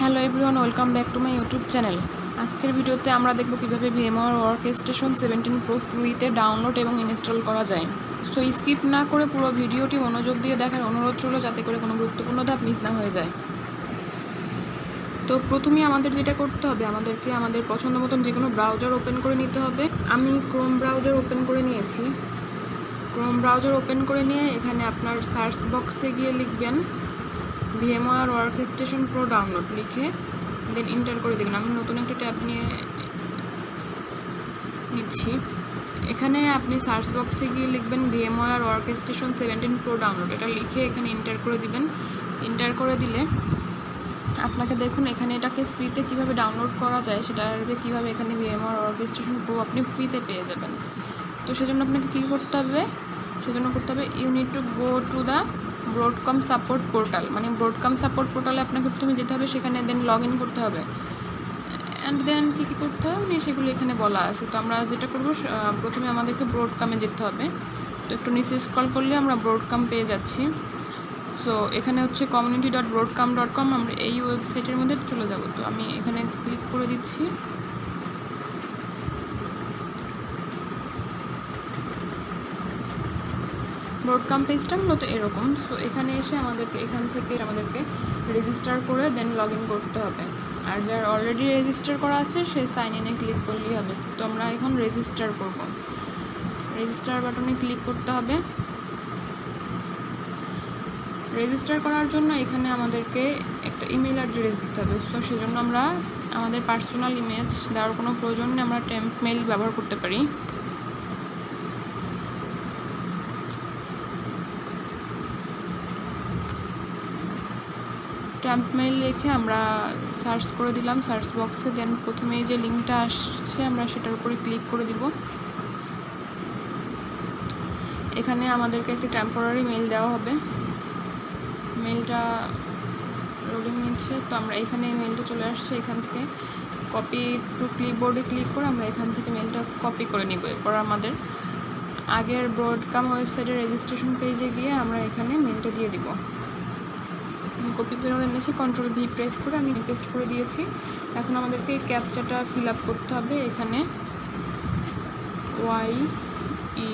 Hello everyone, welcome back to my YouTube channel. আজকের ভিডিওতে আমরা দেখব কীভাবে VMware work station seventeen pro ফ্রিতে ডাউনলোড এবং ইনস্টল করা যায়। সো স্কিপ না করে পুরো ভিডিওটি মনোযোগ দিয়ে দেখার অনুরোধ রইল যাতে করে কোনো গুরুত্বপূর্ণ ধাপ মিস না হয়ে যায়। তো প্রথমেই আমাদের যেটা করতে হবে, আমাদেরকে আমাদের পছন্দ মতন যে কোনো ব্রাউজার ওপেন করে নিতে হবে। আমি ক্রোম ব্রাউজার ওপেন করে নিয়েছি। ক্রোম ব্রাউজার ওপেন করে নিয়ে এখানে আপনার সার্চ বক্সে গিয়ে লিখবেন VMware work station pro download লিখে দেন ইন্টার করে দেবেন। আমি নতুন একটা ট্যাব নিয়ে নিচ্ছি। এখানে আপনি সার্চ বক্সে গিয়ে লিখবেন VMware workstation seventeen pro download এটা লিখে এখানে ইন্টার করে দিবেন। ইন্টার করে দিলে আপনাকে দেখুন, এখানে এটাকে ফ্রিতে কীভাবে ডাউনলোড করা যায়, সেটা যে কীভাবে এখানে ভিএমআর ওয়ার্ক স্টেশন প্রো আপনি ফ্রিতে পেয়ে যাবেন। তো সেজন্য আপনাকে কী করতে হবে? সেজন্য করতে হবে you need to go to the Broadcom support portal মানে ব্রডকম সাপোর্ট পোর্টালে আপনাকে প্রথমে যেতে হবে, সেখানে দেন লগ ইন করতে হবে। অ্যান্ড দেন কী কী করতে হবে? মানে সেগুলো এখানে বলা আছে। তো আমরা যেটা করব প্রথমে আমাদেরকে ব্রডকামে যেতে হবে। তো একটু নিচে স্ক্রল করলে আমরা ব্রডকাম পেয়ে যাচ্ছি। সো এখানে হচ্ছে community dot Broadcom dot com আমরা এই ওয়েবসাইটের মধ্যে চলে যাব। তো আমি এখানে ক্লিক করে দিচ্ছি। ব্রডকাম পেজটা মূলত এরকম। সো এখানে এসে আমাদেরকে, এখান থেকে আমাদেরকে রেজিস্টার করে দেন লগ করতে হবে। আর যার অলরেডি রেজিস্টার করা আছে, সে সাইন ইনে ক্লিক করলেই হবে। তো আমরা এখন রেজিস্টার করব। রেজিস্টার বাটনে ক্লিক করতে হবে। রেজিস্টার করার জন্য এখানে আমাদেরকে একটা ইমেল অ্যাড্রেস দিতে হবে। সো সেজন্য আমরা আমাদের পার্সোনাল ইমেজ দেওয়ার কোনো প্রয়োজন নেই। আমরা টেম্প মেল ব্যবহার করতে পারি। ট্যাম্প মেইল লিখে আমরা সার্চ করে দিলাম, সার্চ বক্সে, দেন প্রথমেই যে লিঙ্কটা আসছে আমরা সেটার উপরে ক্লিক করে দিব। এখানে আমাদেরকে একটি টেম্পোরারি মেইল দেওয়া হবে। মেইলটা লোডিং নিচ্ছে, তো আমরা এখানে মেইলটা চলে আসছে এখান থেকে। কপি টু ক্লিপবোর্ডে ক্লিক করে আমরা এখান থেকে মেইলটা কপি করে নিব, এরপর আমাদের আগের ব্রডকাম ওয়েবসাইটের রেজিস্ট্রেশন পেজে গিয়ে আমরা এখানে মেইলটা দিয়ে দিব। কপি করে এনেছি কন্ট্রোল ভি প্রেস করে আমি পেস্ট করে দিয়েছি। এখন আমাদেরকে ক্যাপচাটা ফিল আপ করতে হবে এখানে। ওয়াই ই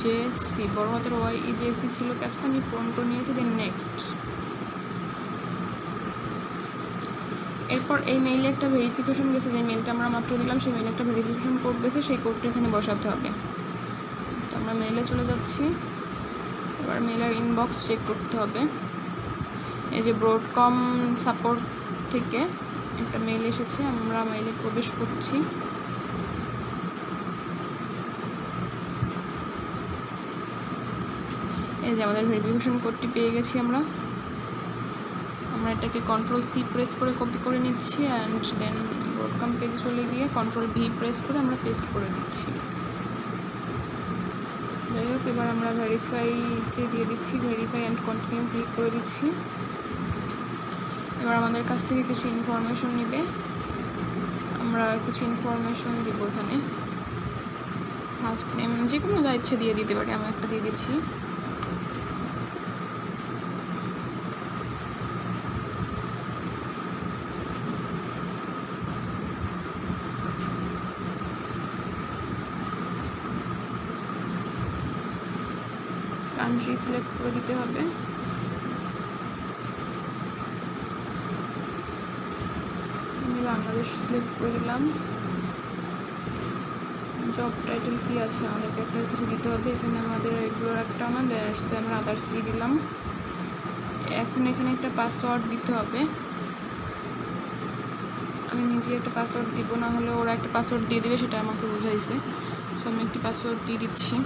জে সি বড় হাতের ওয়াই ই জে সি ছিল ক্যাপসা আমি করে নিয়েছি দেন নেক্সট এরপর এই মেইলে একটা ভেরিফিকেশন গেছে, যে মেইলটা আমরা মাত্র দিলাম, সেই মেইলে একটা ভেরিফিকেশন কোড গেছে, সেই কোডটা এখানে বসাতে হবে। তো আমরা মেইলে চলে যাচ্ছি। এবার মেইলের ইনবক্স চেক করতে হবে। এই যে ব্রডকম সাপোর্ট থেকে একটা মেইল এসেছে, আমরা মেইলে প্রবেশ করছি। এই যে আমাদের ভেরিফিকেশন কোডটি পেয়ে গেছি আমরা। আমরা এটাকে কন্ট্রোল সি প্রেস করে কপি করে নিচ্ছি অ্যান্ড দেন ব্রডকম পেজে চলে গিয়ে কন্ট্রোল ভি প্রেস করে আমরা পেস্ট করে দিচ্ছি। যাই হোক, এবার আমরা ভেরিফাইতে দিয়ে দিচ্ছি ভেরিফাই অ্যান্ড কন্টিনিউ ক্লিক করে দিচ্ছি। এবার আমাদের কাছ থেকে কিছু ইনফরমেশন নেবে। আমরা কিছু ইনফরমেশন দিব এখানে। ফার্স্ট নেম যে কোনো যা ইচ্ছে দিয়ে দিতে পারি আমি একটা দিয়ে দিচ্ছি। কান্ট্রি সিলেক্ট করে দিতে হবে। আমি বাংলাদেশ সিলেক্ট করে দিলাম। জব টাইটেল কি আছে? আমাদেরকে একটা কিছু দিতে হবে। এখানে আমাদের এগুলোর একটা না আসতে আমরা আদার্স দিয়ে দিলাম। এখন এখানে একটা পাসওয়ার্ড দিতে হবে। আমি নিজে একটা পাসওয়ার্ড দিব, না হলে ওরা একটা পাসওয়ার্ড দিয়ে দেবে, সেটা আমাকে বুঝাইছে। সো আমি একটি পাসওয়ার্ড দিয়ে দিচ্ছি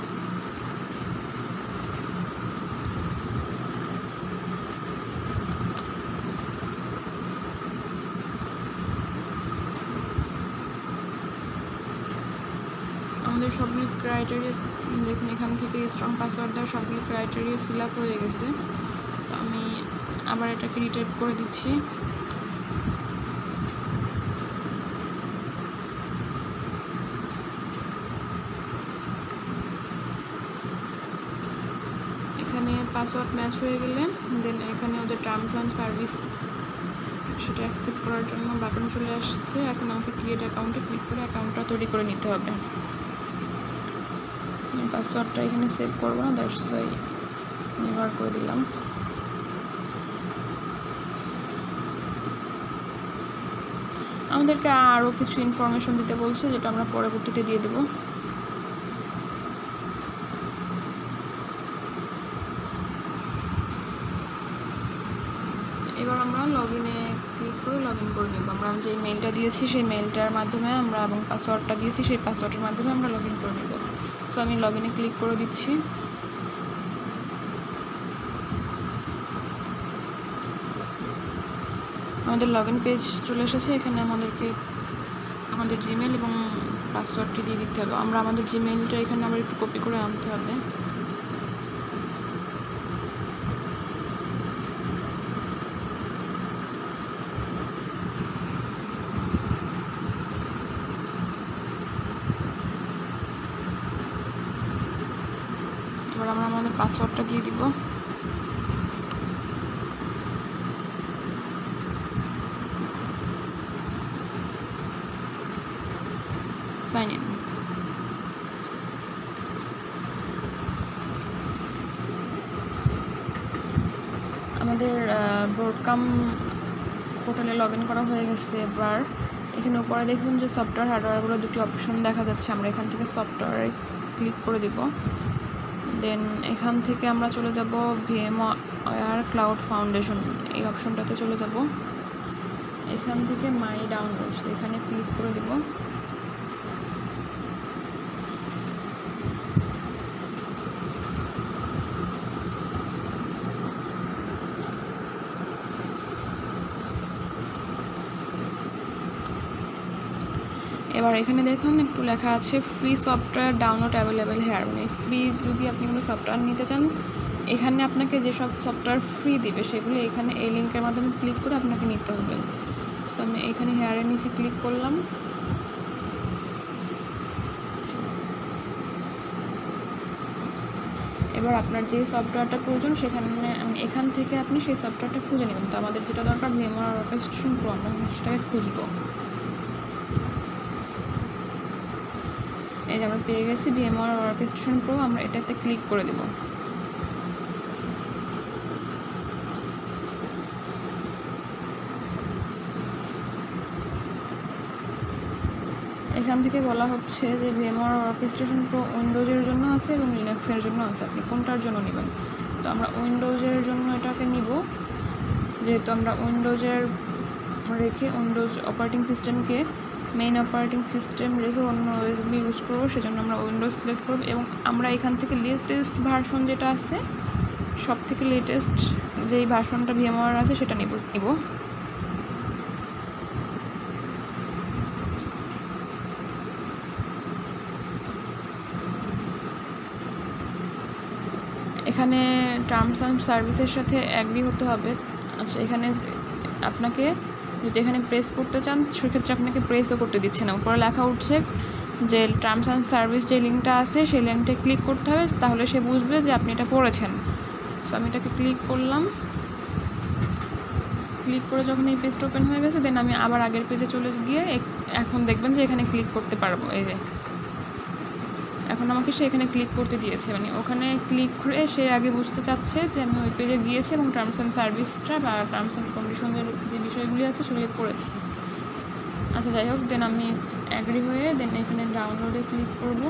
আমাদের সবগুলি ক্রাইটেরিয়া দেখুন, এখান থেকে স্ট্রং পাসওয়ার্ড দেওয়ার সবগুলি ক্রাইটেরিয়া ফিল আপ হয়ে গেছে। তো আমি আবার এটাকে রিটাইপ করে দিচ্ছি। এখানে পাসওয়ার্ড ম্যাচ হয়ে গেলে দেন এখানে ওদের টার্মস অ্যান্ড সার্ভিস সেটা অ্যাকসেপ্ট করার জন্য বাটন চলে আসছে। এখন আমাকে ক্রিয়েট অ্যাকাউন্টে ক্লিক করে অ্যাকাউন্টটা তৈরি করে নিতে হবে। পাসওয়ার্ডটা এখানে সেভ করব না দ্যাটস ওয়াই করে দিলাম। আমাদেরকে আরও কিছু ইনফরমেশন দিতে বলছে, যেটা আমরা পরবর্তীতে দিয়ে দেবো এবার আমরা লগ ইনে ক্লিক করে লগ করে নিব। আমরা যে মেলটা দিয়েছি, সেই মেলটার মাধ্যমে আমরা এবং পাসওয়ার্ডটা দিয়েছি, সেই পাসওয়ার্ডের মাধ্যমে আমরা লগ করে নেব। সো আমি লগ ক্লিক করে দিচ্ছি। আমাদের লগ পেজ চলে এসেছে। এখানে আমাদেরকে আমাদের জিমেল এবং পাসওয়ার্ডটি দিয়ে দিতে হবে। আমরা আমাদের জিমেলটা এখানে আবার একটু কপি করে আনতে হবে এবার আমরা আমাদের পাসওয়ার্ডটা দিয়ে দিব। আমাদের ব্রডকাম পোর্টালে লগ ইন করা হয়ে গেছে এবার। এখানে উপরে দেখুন যে সফটওয়্যার হার্ডওয়্যারগুলো দুটি অপশন দেখা যাচ্ছে। আমরা এখান থেকে সফটওয়্যারে ক্লিক করে দিব। দেন এখান থেকে আমরা চলে যাব ভিএম আর ক্লাউড ফাউন্ডেশন এই অপশনটাতে চলে যাব। এখান থেকে মাই ডাউনলোডস এখানে ক্লিক করে দিব। এবার এখানে দেখুন, একটু লেখা আছে free software download available here মানে ফ্রি যদি আপনি কোনো সফটওয়্যার নিতে চান, এখানে আপনাকে যেসব সফটওয়্যার ফ্রি দিবে, সেগুলো এখানে এই লিঙ্কের মাধ্যমে ক্লিক করে আপনাকে নিতে হবে। তো আমি এখানে হেয়ারের নিচে ক্লিক করলাম। এবার আপনার যে সফটওয়্যারটা প্রয়োজন, সেখানে এখান থেকে আপনি সেই সফটওয়্যারটা খুঁজে নেবেন। তো আমাদের যেটা দরকার মেমোর অর্কেস্ট্রেশন প্রো আমরা সেটাকে খুঁজবো। এই যে আমরা পেয়ে গেছি ভিএমআর অর্কেস্ট্রেশন প্রো আমরা এটাতে ক্লিক করে দেব। এখান থেকে বলা হচ্ছে যে ভিএমআর অর্কেস্ট্রেশন প্রো উইন্ডোজের জন্য আছে এবং লিনাক্সের জন্য আছে। আপনি কোনটার জন্য নেবেন? তো আমরা উইন্ডোজের জন্য এটাকে নিব। যেহেতু আমরা উইন্ডোজের রেখে উইন্ডোজ অপারেটিং সিস্টেমকে মেইন অপারেটিং সিস্টেম রেখে অন্য ওএসবি ইউজ করব, সেজন্য আমরা উইন্ডোজ সিলেক্ট করব এবং আমরা এখান থেকে লেটেস্ট ভার্সন যেটা আছে সব থেকে লেটেস্ট যেই ভার্সনটা ভিএমআর আছে সেটা নিব নিব। এখানে টার্মস অ্যান্ড সার্ভিসের সাথে অ্যাগ্রি হতে হবে। আচ্ছা এখানে আপনাকে যদি এখানে প্রেস করতে চান, সেক্ষেত্রে আপনাকে প্রেসও করতে দিচ্ছে না। উপরে লেখা উঠছে যে টার্মস অ্যান্ড সার্ভিস যে লিঙ্কটা আছে, সেই লিঙ্কটা ক্লিক করতে হবে, তাহলে সে বুঝবে যে আপনি এটা পড়েছেন তো আমি এটাকে ক্লিক করলাম। ক্লিক করে যখন এই পেজটা ওপেন হয়ে গেছে দেন আমি আবার আগের পেজে চলে গিয়ে এখন দেখবেন যে এখানে ক্লিক করতে পারব এই যে এখন আমাকে সে এখানে ক্লিক করতে দিয়েছে। মানে ওখানে ক্লিক করে সে আগে বুঝতে চাচ্ছে যে আমি ওই পেজে গিয়েছি এবং টার্মস অ্যান্ড সার্ভিসটা বা টার্মস অ্যান্ড কন্ডিশনের যে বিষয়গুলি আছে সেগুলি করেছি আচ্ছা যাই হোক দেন আমি অ্যাগ্রি হয়ে দেন এখানে ডাউনলোডে ক্লিক করব।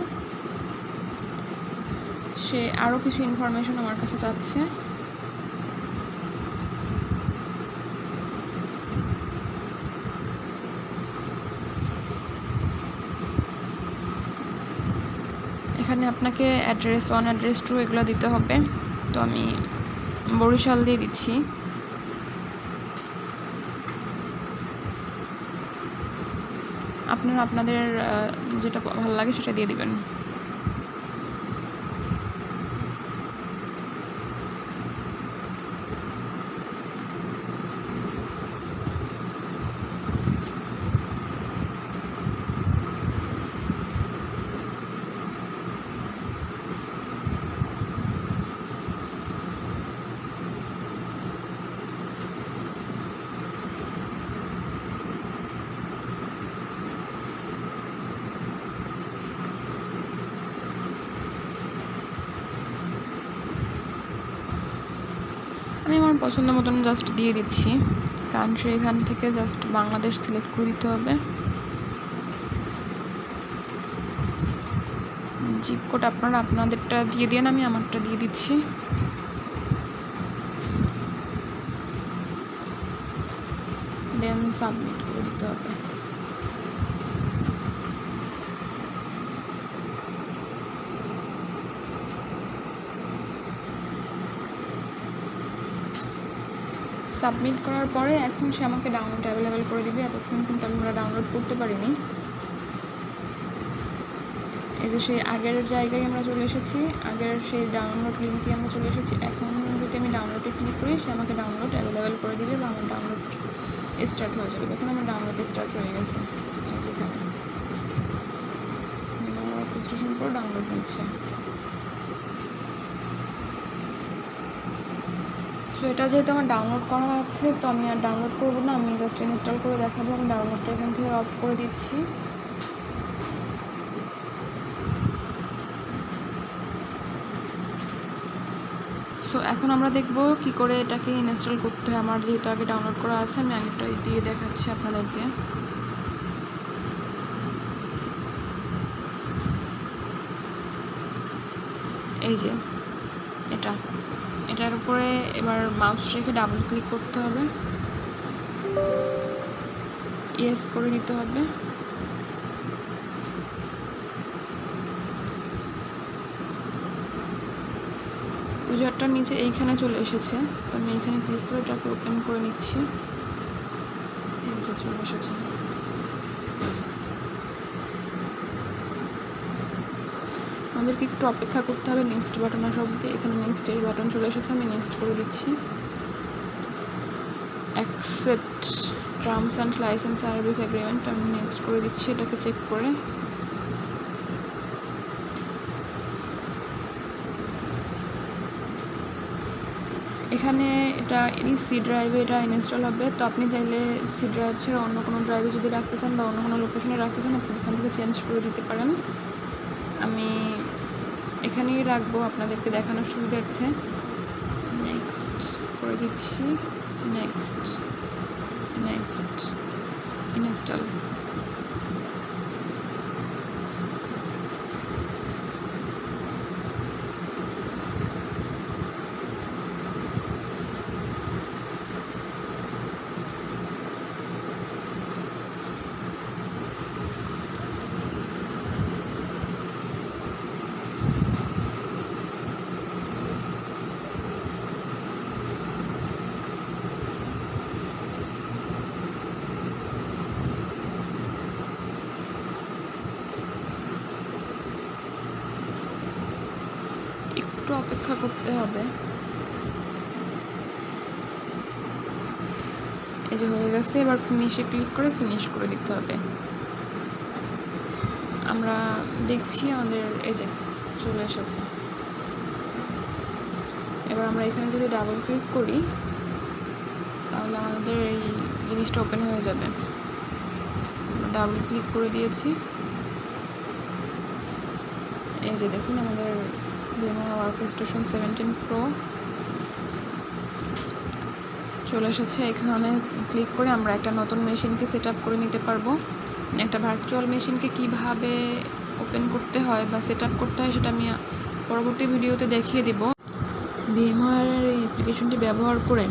সে আরও কিছু ইনফরমেশন আমার কাছে চাচ্ছে। এখানে আপনাকে অ্যাড্রেস ওয়ান অ্যাড্রেস টু এগুলো দিতে হবে। তো আমি বরিশাল দিয়ে দিচ্ছি। আপনারা আপনাদের যেটা ভালো লাগে সেটা দিয়ে দিবেন। পছন্দ মতন জাস্ট দিয়ে দিচ্ছি। কান্ট্রি এখান থেকে জাস্ট বাংলাদেশ সিলেক্ট করে দিতে হবে। জিপ কোড আপনারা আপনাদেরটা দিয়ে দেন আমি আমারটা দিয়ে দিচ্ছি। দেন সাবমিট করে দিতে হবে। সাবমিট করার পরে এখন সে আমাকে ডাউনলোড অ্যাভেলেবেল করে দিবে। এতক্ষণ কিন্তু আমরা ডাউনলোড করতে পারিনি। এই যে সেই আগের জায়গায় আমরা চলে এসেছি, আগের সেই ডাউনলোড লিঙ্কে আমরা চলে এসেছি। এখন যদি আমি ডাউনলোডে ক্লিক করি, সে আমাকে ডাউনলোড অ্যাভেলেবেল করে দিবে বা আমার ডাউনলোড স্টার্ট হয়ে যাবে। দেখুন আমার ডাউনলোড স্টার্ট হয়ে গেছে। যেখানে স্টেশন পর ডাউনলোড নিচ্ছে সো এটা যেহেতু আমার ডাউনলোড করা আছে, তো আমি আর ডাউনলোড করব না, আমি জাস্ট ইনস্টল করে দেখাবো, আমি ডাউনলোডটা এখান থেকে অফ করে দিচ্ছি। সো এখন আমরা দেখব কি করে এটাকে ইনস্টল করতে হয়। আমার যেহেতু আগে ডাউনলোড করা আছে, আমি আগেরটা দিয়ে দেখাচ্ছি আপনাদেরকে। এই যে, এটা। এটার উপরে এবার মাউস রেখে ডাবল ক্লিক করতে হবে। ইয়েস করে দিতে হবে। উজারটার নিচে এইখানে চলে এসেছে। তো আমি এইখানে ক্লিক করে এটাকে ওপেন করে নিচ্ছি। চলে এসেছে। আমাদেরকে একটু অপেক্ষা করতে হবে। নেক্সট বাটন আসা অবধি এখানে নেক্সট এই বাটন চলে এসেছে, আমি নেক্সট করে দিচ্ছি। Accept terms and license service agreement আমি নেক্সট করে দিচ্ছি, এটাকে চেক করে। এখানে এটা এই সি ড্রাইভে এটা ইনস্টল হবে, তো আপনি চাইলে সি ড্রাইভ ছাড়া অন্য কোনো ড্রাইভে যদি রাখতে চান বা অন্য কোনো লোকেশনে রাখতে চান, আপনি এখান থেকে চেঞ্জ করে দিতে পারেন। আমি এখানেই রাখব আপনাদেরকে দেখানোর সুবিধার্থে। নেক্সট করে দিচ্ছি। নেক্সট নেক্সট ইনস্টল একটু অপেক্ষা করতে হবে। এই যে হয়ে গেছে, এবার ফিনিশে ক্লিক করে ফিনিশ করে দিতে হবে। আমরা দেখছি আমাদের, এই যে চলে এসেছে। এবার আমরা এখানে যদি ডাবল ক্লিক করি, তাহলে আমাদের এই জিনিসটা ওপেন হয়ে যাবে। ডাবল ক্লিক করে দিয়েছি। এই যে দেখুন আমাদের VMware work station seventeen pro চলে এসেছে এখানে। ক্লিক করে আমরা একটা নতুন মেশিনকে সেট করে নিতে পারব। একটা ভার্চুয়াল মেশিনকে কীভাবে ওপেন করতে হয় বা সেট করতে হয় সেটা আমি পরবর্তী ভিডিওতে দেখিয়ে দিব। ভিএমআর অ্যাপ্লিকেশনটি ব্যবহার করে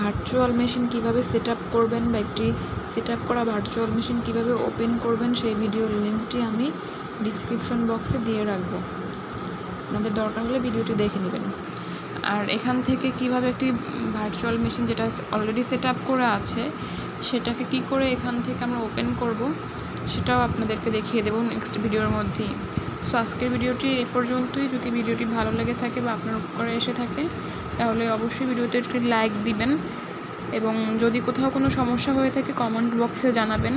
ভার্চুয়াল মেশিন কীভাবে সেট করবেন বা একটি সেট করা ভার্চুয়াল মেশিন কীভাবে ওপেন করবেন সেই ভিডিওর লিঙ্কটি আমি ডিসক্রিপশন বক্সে দিয়ে রাখব। আপনাদের দরকার হলে ভিডিওটি দেখে নেবেন। আর এখান থেকে কীভাবে একটি ভার্চুয়াল মেশিন যেটা অলরেডি সেট আপ করে আছে, সেটাকে কি করে এখান থেকে আমরা ওপেন করব, সেটাও আপনাদেরকে দেখিয়ে দেবো নেক্সট ভিডিওর মধ্যেই। সো আজকের ভিডিওটি এই পর্যন্তই। যদি ভিডিওটি ভালো লেগে থাকে বা আপনার উপকারে এসে থাকে, তাহলে অবশ্যই ভিডিওতে একটি লাইক দিবেন এবং যদি কোথাও কোনো সমস্যা হয়ে থাকে কমেন্ট বক্সে জানাবেন।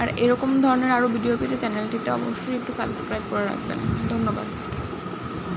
আর এরকম ধরনের আরও ভিডিও পেতে চ্যানেলটিতে অবশ্যই একটু সাবস্ক্রাইব করে রাখবেন। ধন্যবাদ।